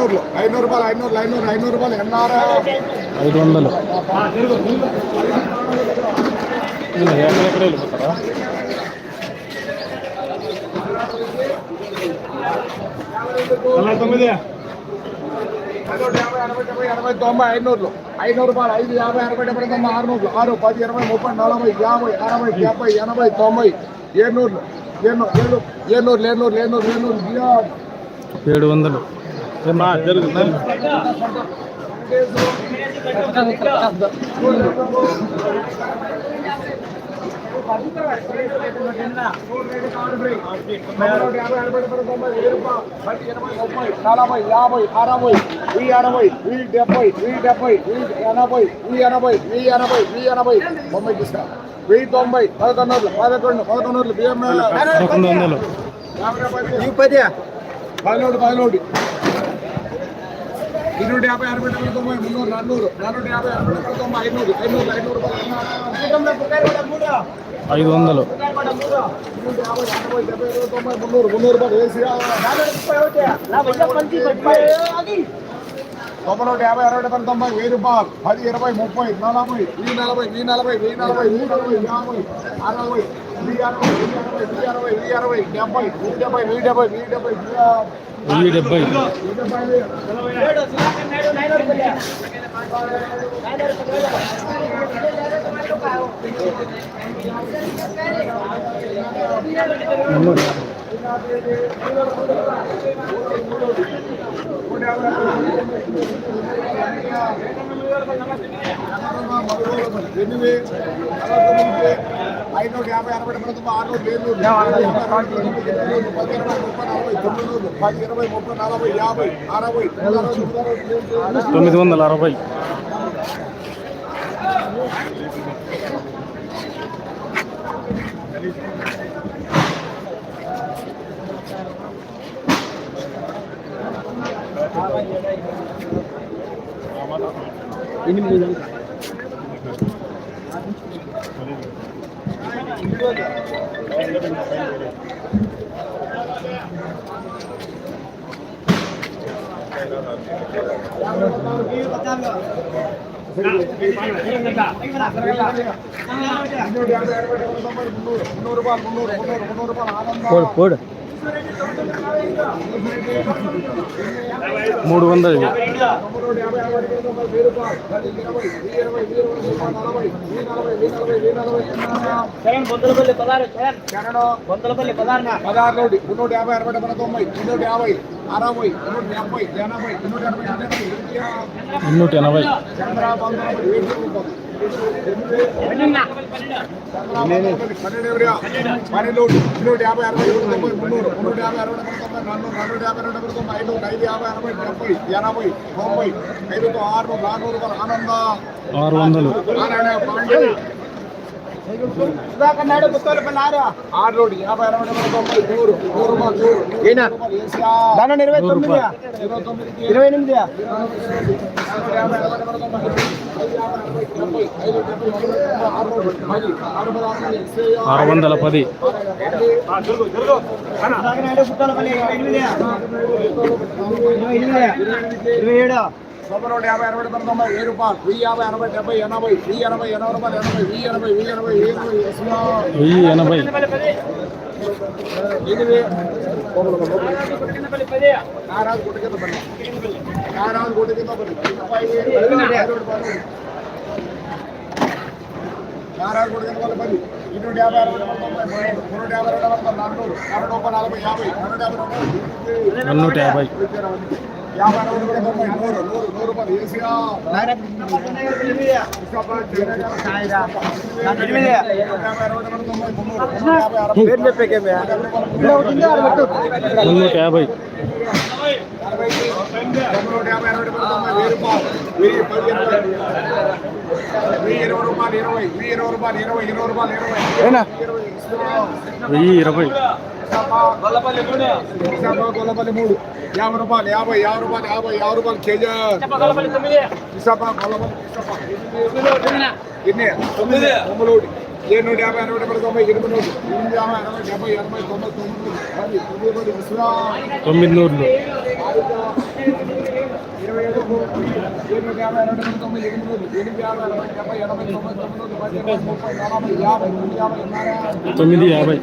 ఐనూరులు ఐనూరు రూపాయలు ఐనూరు ఐనూరు ఐనూరు రూపాయలు ఎన్ఆర్ ఐదు వందలు తొమ్మిది ఎనభై తొంభై ఐనూరులు ఐనూరు రూపాయలు ఐదు యాభై అరవై డెబ్బై తొంభై ఆరు నూరులు ఆరు పది ఇరవై ముప్పై నలభై యాభై అరవై డెబ్బై ఎనభై తొంభై ఏనూరులు ఏనూరు ఏడు ఏనూరు లేనూరు లేనూరు లేనూరు బియ్యం ఏడు వందలు నలభై యాభై అరవై ఈ అరవై ఈ డెబ్బై ఈ డెబ్బై ఈ ఎనభై ఈ ఎనభై ఈ ఎనభై ఈ ఎనభై తొంభై తీసుకురా వెయ్యి తొంభై పదకొండు పదకొండు. పదకొండు బియ్యం పదకొండు వందలు పది పదిలోడు పదిలోడు ఇన్నూట యాభై అరవై డెబ్బై తొంభై మున్నూరు నన్నూరు నన్నూట యాభై అరవై డెబ్బై తొంభై ఐనూరు ఐనూరు ఐనూరు ఐదు వందలు మున్నూరు మున్నూరు తొంభై నూట యాభై అరవై డెబ్బై తొంభై వెయ్యి రూపాయలు పది ఇరవై ముప్పై నలభై ఈ నలభై ఈ నలభై ఈ నలభై ఈ నలభై యాభై అరవై ఈ అరవై ఈ అరవై ఈ అరవై డెబ్బై ఈ డెబ్బై ఈ డెబ్బై ఈ డెబ్బై వెయ్యి డెబ్బై ఈ ఐదు నూట యాభై అరవై డెబ్బై ఆరు నూట ఏడు పది ఇరవై ముప్పై నలభై తొమ్మిది పది ఇరవై ముప్పై నలభై యాభై అరవై. తొమ్మిది వందల. అరవై ఎనిమిది యాభై అరవై డెబ్బై తొంభై మున్నూరు మున్నూరు రూపాయలు మున్నూరు మున్నూరు మున్నూరు రూపాయలు ఆనందం పోడు పోడు మూడు వందలు. బొందలపల్లి పదహారు నూటి మున్నూట యాభై అరవై డెబ్బై తొంభై మున్నూట యాభై అరవై మున్నూట డెబ్బై ఎనభై మున్నూట ఎనభై ఎనభై ఎనభై చంద్రబాబు ఏడు రూపాయలు పన్నెండు ఎవరియా పన్నెండు మున్నూట యాభై అరవై ఏడు తొంభై మున్నూరు మున్నూట యాభై అరవై డెబ్బై తొంభై నన్ను నన్నూట యాభై రెండు డెబ్బై తొంభై ఐదు ఐదు యాభై అరవై డెబ్బై ఎనభై తొంభై ఐదుతో ఆరు నాలుగు రూపాయలు. ఆనంద ఆరు వందలు తొమ్మిది ఇరవై ఎనిమిది ఇరవై ఏడు తొంభై నూట యాభై అరవై డెబ్బై తొంభై వెయ్యి రూపాయలు వెయ్యి యాభై అరవై డెబ్బై ఎనభై వెయ్యి ఎనభై ఎనభై రూపాయలు ఎనభై వెయ్యి ఎనభై వెయ్యి ఎనభై వెయ్యి ఎనభై ఏసియా. వెయ్యి ఎనభై ఎనిమిది నారాజు గుట్ట కింద పడి నారాజు గుట్ట కింద పడి నారాజు గుట్ట కింద పది ఇన్నూట యాభై అరవై తొంభై నూట యాభై. రెండు వందల నాలుగు నూట ముప్పై నలభై యాభై. నూట యాభై నూట యాభై యాభై అరవై డెబ్బై తొంభై నూరు నూరు నూరు పది ఏసియా యాభై అరవై యాభై అరవై నూట యాభై. వెయ్యి ఇరవై ఇరవై ఇరవై గొల్లపల్లి మూడు యాభై రూపాయలు యాభై యాభై రూపాయలు యాభై యాభై రూపాయలు కేజీ గొల్లపల్లి ఎన్ని తొమ్మిది తొమ్మిది ఏడు నూట యాభై అరవై డెబ్బై తొంభై ఎనిమిది నూటి ఎనిమిది యాభై అరవై డెబ్బై ఎనభై తొంభై తొమ్మిది తొమ్మిది తొమ్మిది నూరులు యాభై. ఎనిమిది యాభై రెండు వందల తొంభై ఎనిమిది ఎనిమిది యాభై అరవై డెబ్బై ఎనభై తొమ్మిది ఇరవై ముప్పై నలభై యాభై తొమ్మిది యాభై తొమ్మిది యాభై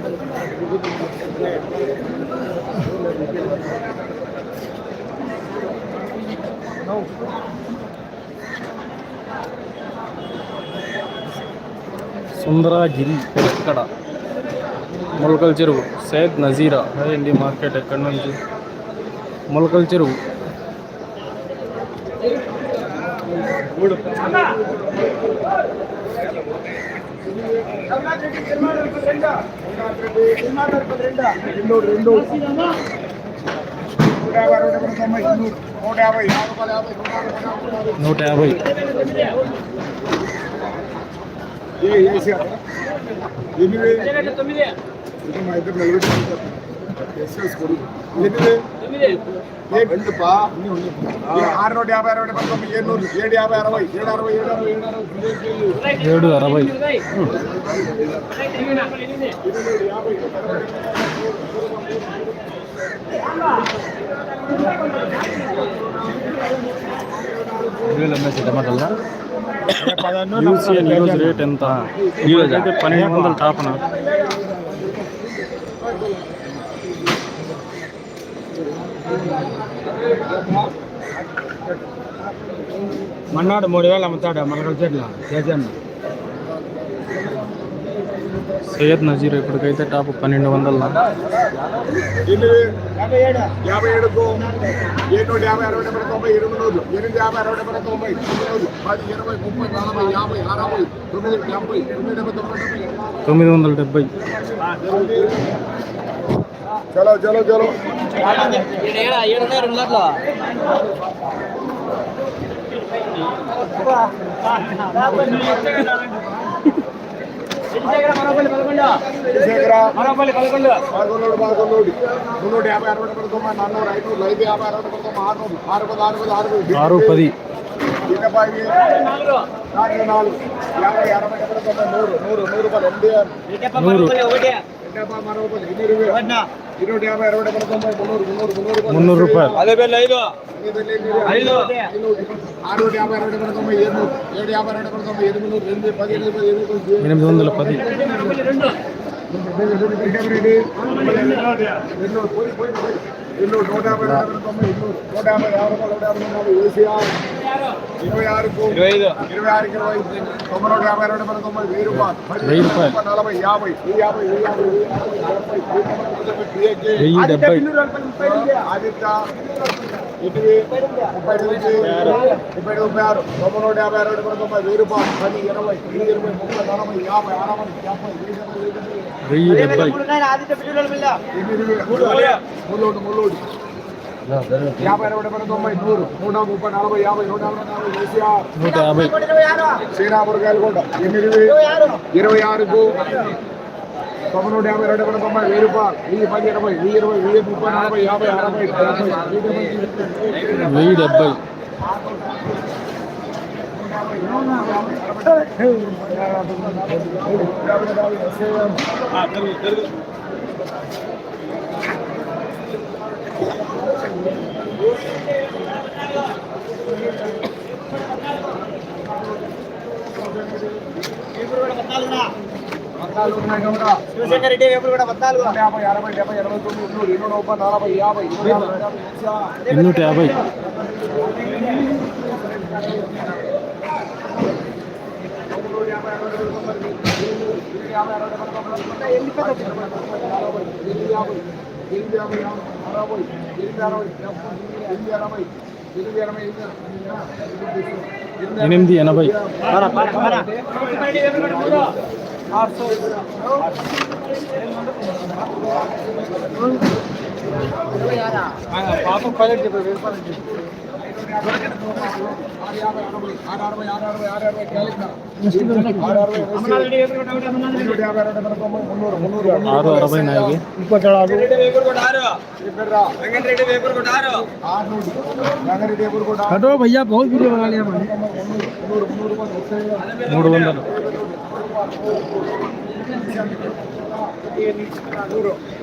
సుందరగిరి ఎక్కడ మొలకల చెరువు. సైద్ నజీరా. అదేంటి మార్కెట్ ఎక్కడి నుంచి? మొలకల చెరువు. రెండు రెండు నూట యాభై. రెండు నూట యాభై ఇది మా ఇద్దరు నిలబెట్టుకుంటారు ఎస్ఎస్ కొడుకు ఎనిమిది ఏ వెంటుపా ఏ ఆరు నూట యాభై అరవై డెబ్బై తొమ్మిది ఏడు నూరు ఏడు యాభై అరవై ఏడు అరవై ఏడు అరవై ఏడు అరవై ఏడు అరవై యూసీఎన్ యూజ్ రేట్ ఎంత అయితే పన్నెండు వందల టాపన మన్నాడు మూడు వేలు అమ్ముతాడు చెట్ల చేసాను సయ్యద్ నజీర్ ఇప్పటికైతే టాప్ పన్నెండు వందల. యాభై ఏడు యాభై ఏడుకు ఏడు యాభై అరవై డెబ్బై తొంభై ఎనిమిది నూరు ఎనిమిది యాభై అరవై డెబ్బై తొంభై తొమ్మిది నూరు పది ఇరవై ముప్పై నలభై యాభై అరవై తొమ్మిది డెబ్బై. తొమ్మిది డెబ్బై తొమ్మిది తొమ్మిది వందల డెబ్బై. చలో చలో చలో. అరవై డెబ్బై తొంభై ఆరు నూరు ఆరు పది ఆరు పది ఆరు పది ఆరు పది డెబ్బై నాలుగు నాలుగు యాభై అరవై డెబ్బై నూరు నూరు నూరు పది ఎనిమిది నూరు డెబ్బై మరో పది ఇరవై మున్నూరు రూపాయలు అదే పేర్లు ఐదు ఐదు ఎనిమిది ఎనిమిది పది ఎనిమిది వందల ఇల్లు నూట యాభై ఇల్లు నూట యాభై యాభై రూపాయలు నూట యాభై నాలుగు ఏసీఆర్ ఇరవై ఆరుకు ఇరవై ఐదు ఇరవై ఆరుకి ఇరవై తొంభై నూట యాభై రెండు వందల తొంభై వెయ్యి రూపాయలు వెయ్యి రూపాయలు. నలభై యాభై వెయ్యి యాభై వెయ్యి యాభై వెయ్యి యాభై డెబ్బై, ఆదిత్య ఇటువి ముప్పై ఎనిమిది ముప్పై ముప్పై ఆరు తొంభై నూట యాభై రెండు తొంభై వెయ్యి రూపాయలు పది ఇరవై ఇరవై ముప్పై నలభై యాభై అరవై డెబ్బై వెయ్యి డెబ్బై, నూట ముప్పై నలభై యాభై శ్రీరామురకాయలు కూడా ఎనిమిది ఇరవై ఆరుకు తొమ్మిది నూట యాభై రెండు వందల తొంభై వెయ్యి రూపాయలు. వెయ్యి పది ఇరవై. వెయ్యి ఇరవై వెయ్యి ముప్పై నలభై యాభై అరవై డెబ్బై వెయ్యి శివశంకర్ రెడ్డి వేపుడు కూడా పద్నాలుగు నూట యాభై అరవై డెబ్బై ఎనభై తొమ్మిది నూరు ఇరవై ముప్పై నలభై యాభై ఇరవై యాభై యాభై కేసీఆర్. ఎన్నూట యాభై ఎనిమిది ఎనభై పాప పైలట్ చెప్పారు ఆరు అరవై నాలుగు కటో భయ్యా బహుత్ వీడియో బనా లియా మూడు వందలు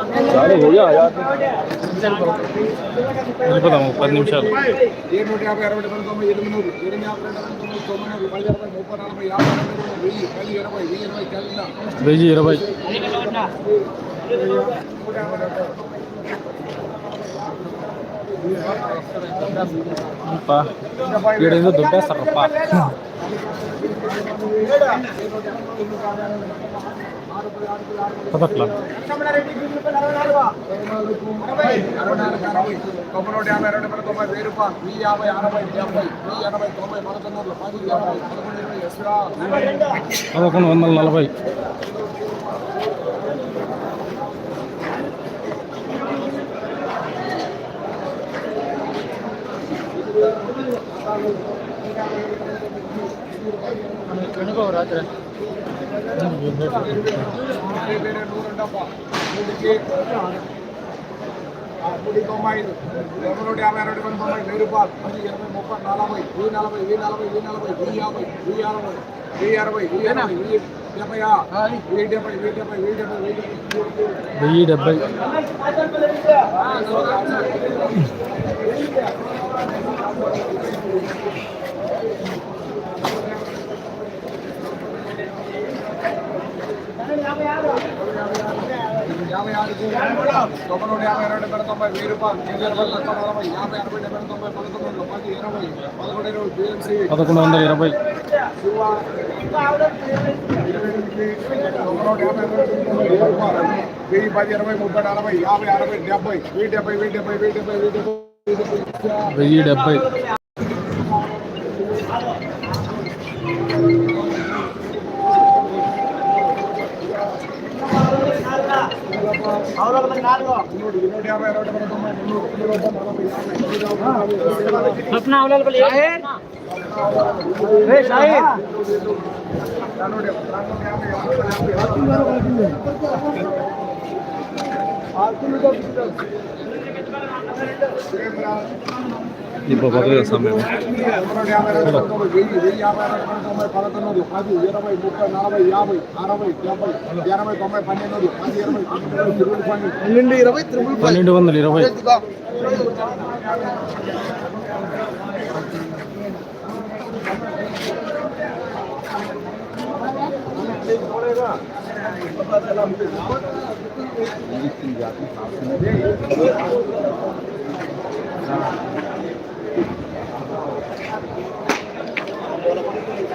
నన్నూరు వాళ్ళు నన్నూరు నన్నూరు నన్నూరు నన్నూరు వెళ్ళిపోదాం ఒక పది నిమిషాలు ఏడు నూట యాభై అరవై రెండు తొంభై ఎనిమిది నూరు ఎనిమిది యాభై రెండు వందల తొంభై తొమ్మిది నూరు పది ఇరవై ముప్పై నలభై యాభై రెండు వందలు వెయ్యి పది ఇరవై వెయ్యి ఇరవై కలిగిన వెయ్యి ఇరవై ఏడైందో దుబ్బేస్తారప్ప పదట్లా అరవై నాలుగు అరవై తొంభై నూట యాభై రెండు వందల తొంభై వెయ్యి రూపాయలు వెయ్యి యాభై అరవై డెబ్బై వెయ్యి ఎనభై తొంభై పదకొండు పది ఇరవై పదకొండు ఇరవై ఎస్రా పదకొండు వందల నలభై వేరే నూరు డబ్బా నూటికి ఆ, నూటి తొంభై ఐదు ఇరవై నూట యాభై రెండు వందల తొంభై వెయ్యి రూపాయలు పది ఇరవై ముప్పై నలభై వెయ్యి నలభై వెయ్యి నలభై వెయ్యి నలభై వెయ్యి యాభై వెయ్యి అరవై వెయ్యి అరవై వెయ్యి ఎనభై వెయ్యి డెబ్బై వెయ్యి డెబ్బై వెయ్యి డెబ్బై వెయ్యి డెబ్బై వెయ్యి డెబ్బై వెయ్యి డెబ్బై యాభై ఆరు తొంభై నూట యాభై రెండు వందల తొంభై వెయ్యి రూపాయలు. ఇరవై లక్షల నలభై యాభై అరవై డెబ్బై తొంభై పదకొండు పది ఇరవై పదకొండు ఇరవై బిఎంసీ. పదకొండు వందల ఇరవై. వెయ్యి పది ఇరవై ముప్పై నలభై యాభై అరవై డెబ్బై వెయ్యి డెబ్బై వెయ్యి డెబ్బై వెయ్యి డెబ్బై వెయ్యి డెబ్బై. వెయ్యి డెబ్బై. నూరు నూట యాభై రెండు వందల తొంభై మున్నూరు నూట నలభై ఇప్పుడు పదవి చేస్తాం మేము. పదకొండు పది ఇరవై ముప్పై నలభై యాభై అరవై డెబ్బై ఎనభై తొంభై పన్నెండు పది ఇరవై పన్నెండు ఇరవై పన్నెండు వందల ఇరవై.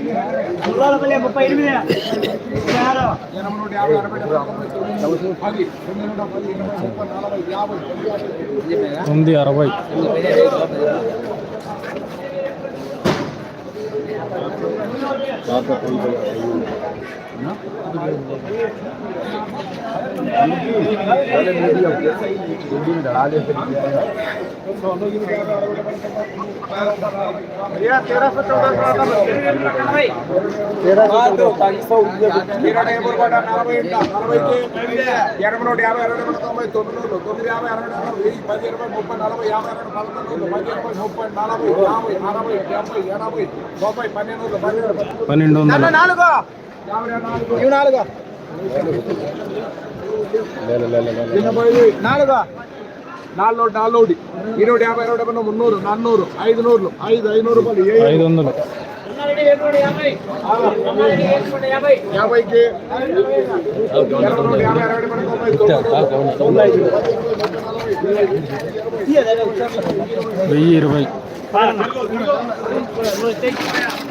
వందల తొంభై యాభై ముప్పై తొమ్మిది అరవై. ఎనభై నూట యాభై అరవై రెండు తొంభై తొమ్మిది తొమ్మిది యాభై అరవై రెండు వెయ్యి పది ఇరవై ముప్పై నలభై యాభై రెండు పదకొండు పది ఇరవై ముప్పై నలభై యాభై అరవై డెబ్బై ఎనభై తొంభై పన్నెండు పన్నెండు పన్నెండు వందలు. నాలుగు. నాలుగు. ఇరవై యాభై ఇరవై డెబ్బై మున్నూరు నన్నూరు ఐదు నూరులు. ఐదు ఐనూరు రూపాయలు. ఐదు వందలు. యాభైకి. వెయ్యి ఇరవై.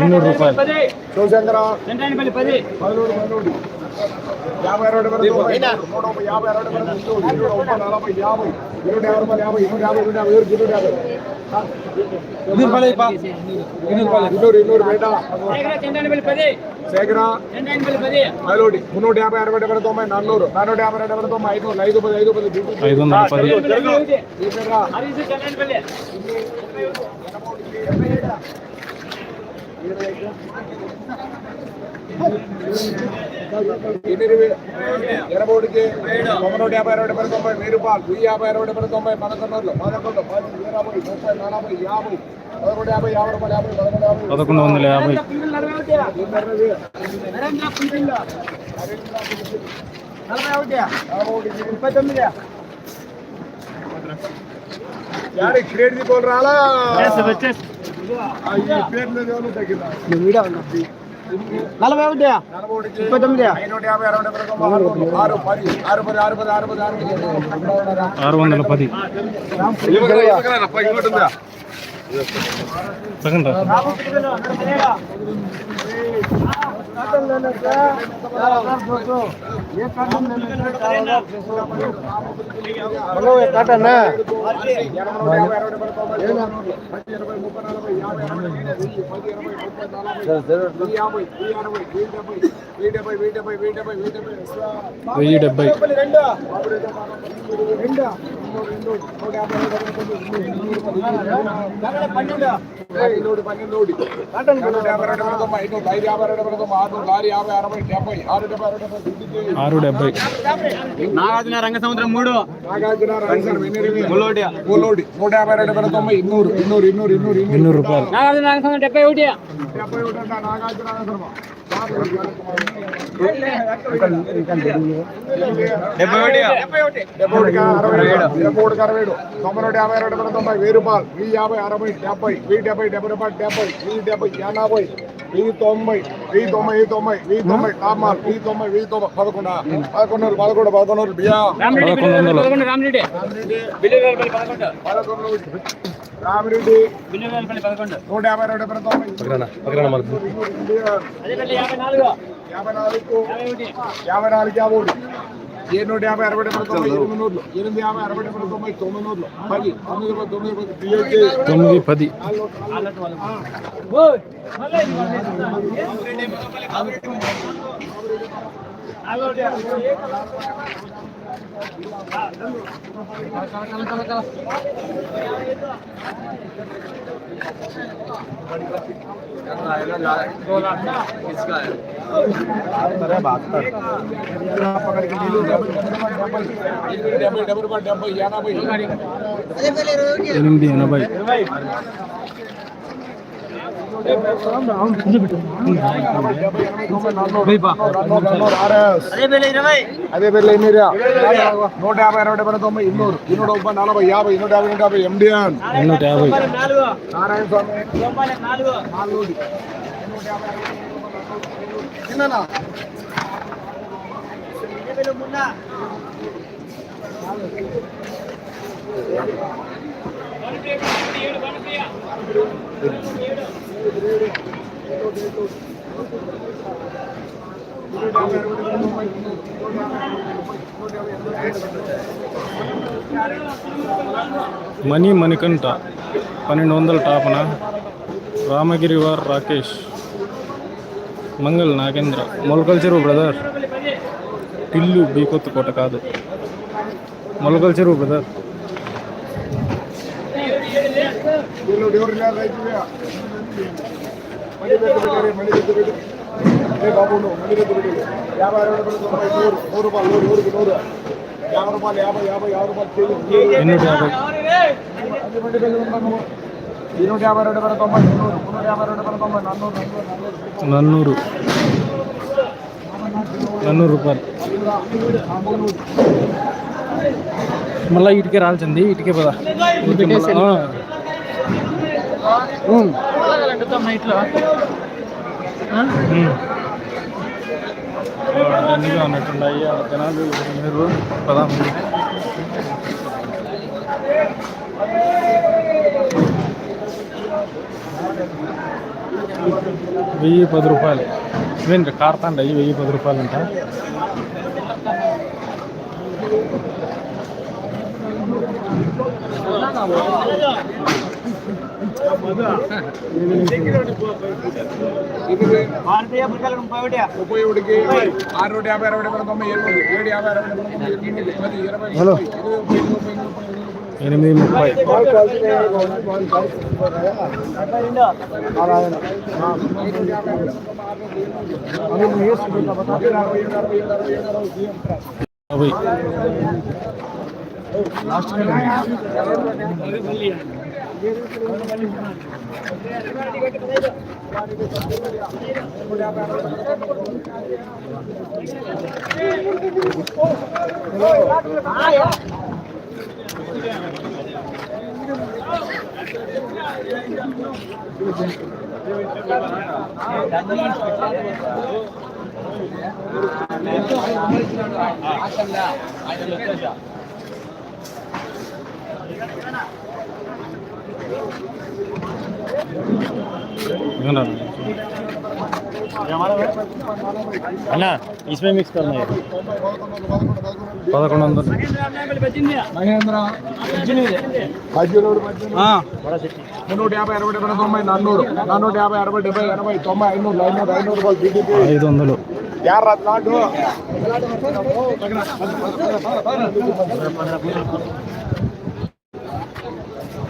మున్నూరు రూపాయలు. చూసేంద్ర యాభై రెండు వేల నూట యాభై రెండు వేల నూట నలభై యాభై ఇరవై యాభై రూపాయలు యాభై ఇరవై యాభై ఇరవై యాభై ఇరవై యాభై. ఇన్నూరు మున్నూట యాభై అరవై డెబ్బై తొంభై నాలుగు నాలుగు యాభై డెబ్బై తొంభై ఐదు హరీష్ సెంటానికి పది ఎనిమిది ఎనభైకి తొమ్మిది యాభై అరవై డెబ్బై తొంభై వెయ్యి రూపాయలు వెయ్యి యాభై అరవై డెబ్బై తొంభై పదకొండు పదకొండు పది ఇరవై ముప్పై నలభై యాభై పదకొండు యాభై యాభై రూపాయలు యాభై పదకొండు యాభై పదకొండు వందల యాభై నరేంద్ర పుంజిల్ నలభై ఒకటి ముప్పై తొమ్మిది యాడి క్రెడిట్ బోల్ రాలా నలభై ఒకటి ముప్పై తొమ్మిది ఆరు వందలు, పది. ఆరు పది ఆరు పది ఆరు పది ఆరు పది ఆరు వందల పది సెకండ్ రా. వెయ్యి డెబ్బై పన్నెండు పన్నెండు యాభై రెండు వేల తొంభై ఐదు ఐదు యాభై రెండు వేల తొంభై ఆరు లారీ యాభై అరవై డెబ్బై ఆరు డెబ్బై ఆరు డెబ్బై దిద్దుకి ఆరు డెబ్బై నాగార్జున రంగ సముద్రం మూడు నాగార్జున రాజేశ్వరం ఎన్ని ముల్లోడి ముల్లోడి నూట యాభై రెండు వేల తొంభై ఇన్నూరు ఇన్నూరు ఇన్నూరు ఇన్నూరు ఇన్నూరు ఎన్నూరు రూపాయలు నాగార్జున రంగ సముద్రం డెబ్బై ఒకటి డెబ్బై ఒకటి అంట నాగార్జున రాజేశ్వరం డెబ్బై ఒకటి డెబ్బై ఒకటికి అరవై ఏడు డెబ్బై ఒకటికి అరవై ఏడు తొంభై నూట యాభై రెండు వేల తొంభై వెయ్యి రూపాయలు వెయ్యి యాభై అరవై డెబ్బై వెయ్యి డెబ్బై డెబ్బై రూపాయలు డెబ్బై వెయ్యి డెబ్బై ఎనభై వెయ్యి తొంభై వెయ్యి తొంభై వెయ్యి తొంభై వెయ్యి తొంభై టామాల్ వెయ్యి తొంభై వెయ్యి తొంభై పదకొండు పదకొండు పదకొండు పదకొండు బియ్యం రామరెడ్డి పదకొండు రామరెడ్డి. నూట యాభై రెండు తొంభై. యాభై నాలుగు. యాభై నాలుగు. యాభై నాలుగు. యాభై ఒకటి ఏడు నూట యాభై అరవై డెబ్బై తొంభై ఎనిమిది నూరులు. ఎనిమిది యాభై అరవై డెబ్బై తొంభై తొమ్మిది నూరులు. పది తొమ్మిది తొమ్మిది పది తొమ్మిది పది. ఓయ్, మళ్ళీ ఇది మళ్ళీ. పక్కడికి నీళ్ళు డెబ్బై డెబ్బై డెబ్బై డెబ్బై రూపాయలు డెబ్బై ఎనభై ఎనిమిది ఎనభై అదే పేర్లు ఎన్ని నూట యాభై అరవై డెబ్బై తొంభై ఇన్నూరు. ఇన్నూట ముప్పై నలభై యాభై ఇన్నూట యాభై నూట యాభై ఎండిఎన్ ఎన్నూట యాభై. నారాయణ స్వామి. నాలుగు. చిన్ననా? మణి మనీ మణికంఠ పన్నెండు వందల టాపన రామగిరి వార్ రాకేష్ మంగళ్ నాగేంద్ర మొలకల్ చెరువు బ్రదర్ పిల్లు బీకొత్తు కోట కాదు. మొలకల్ చెరువు బ్రదర్. వీళ్ళు ఎవరు లేరు రైతుగా మళ్ళీ పెద్ద పెట్టారు మళ్ళీ పెద్ద పెట్టారు ఏ బాబు నువ్వు మళ్ళీ పెద్ద పెట్టారు యాభై అరవై రూపాయలు తొంభై నూరు నూరు రూపాయలు నూరు నూరుకి నూరు యాభై రూపాయలు యాభై యాభై యాభై రూపాయలు కేజీ ఎన్నూట యాభై అన్ని మంది పెళ్ళి ఉన్నాను ఇరవై యాభై రెండు వేల తొంభై నూరు మున్నూట యాభై రెండు వేల తొంభై నన్నూరు నన్నూరు నన్నూరు రూపాయలు మళ్ళీ ఇటుకే రాల్సింది ఇటుకే పదా అన్నీగా ఉన్నట్టున్నాయి ఆ? జనాలు మీరు పదా. వెయ్యి పది రూపాయలు. ఇవేంటి కార్తాండ? అయ్యి వెయ్యి పది రూపాయలు అంట ముప్పై ఒకటి ముప్పై ఒకటికి ఆరు నూట యాభై అరవై డెబ్బై తొంభై ఎనిమిది ఏడు యాభై అరవై డెబ్బై తొంభై ఎనిమిది పది ఇరవై హలో. ముప్పై, ఇరవై, ముప్పై, ముప్పై, ముప్పై, ముప్పై, ఎనిమిది ముప్పై అవి అన్న ఇస్మే మిక్స్ కన్నా పదకొండు వందలు. యాభై అరవై తొంభై నన్నూట యాభై అరవై డెబ్బై తొంభై ఐనూరు ఐదు వందలు.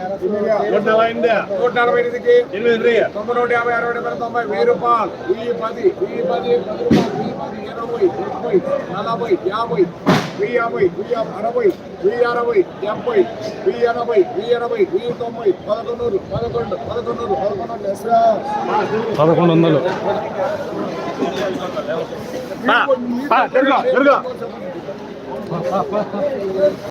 నాటు నూట నలభై ఎనిమిదికి తొంభై నూట యాభై అరవై డెబ్బై తొంభై వెయ్యి రూపాయలు వెయ్యి పది వెయ్యి పది పది రూపాయలు వెయ్యి పది ఇరవై ముప్పై నలభై యాభై వెయ్యి యాభై వెయ్యి అరవై వెయ్యి అరవై డెబ్బై వెయ్యి ఎనభై వెయ్యి ఎనభై వెయ్యి తొంభై పదకొండు పదకొండు పదకొండు పదకొండు ఎస్రా పదకొండు వందలు జరుగా జరుగా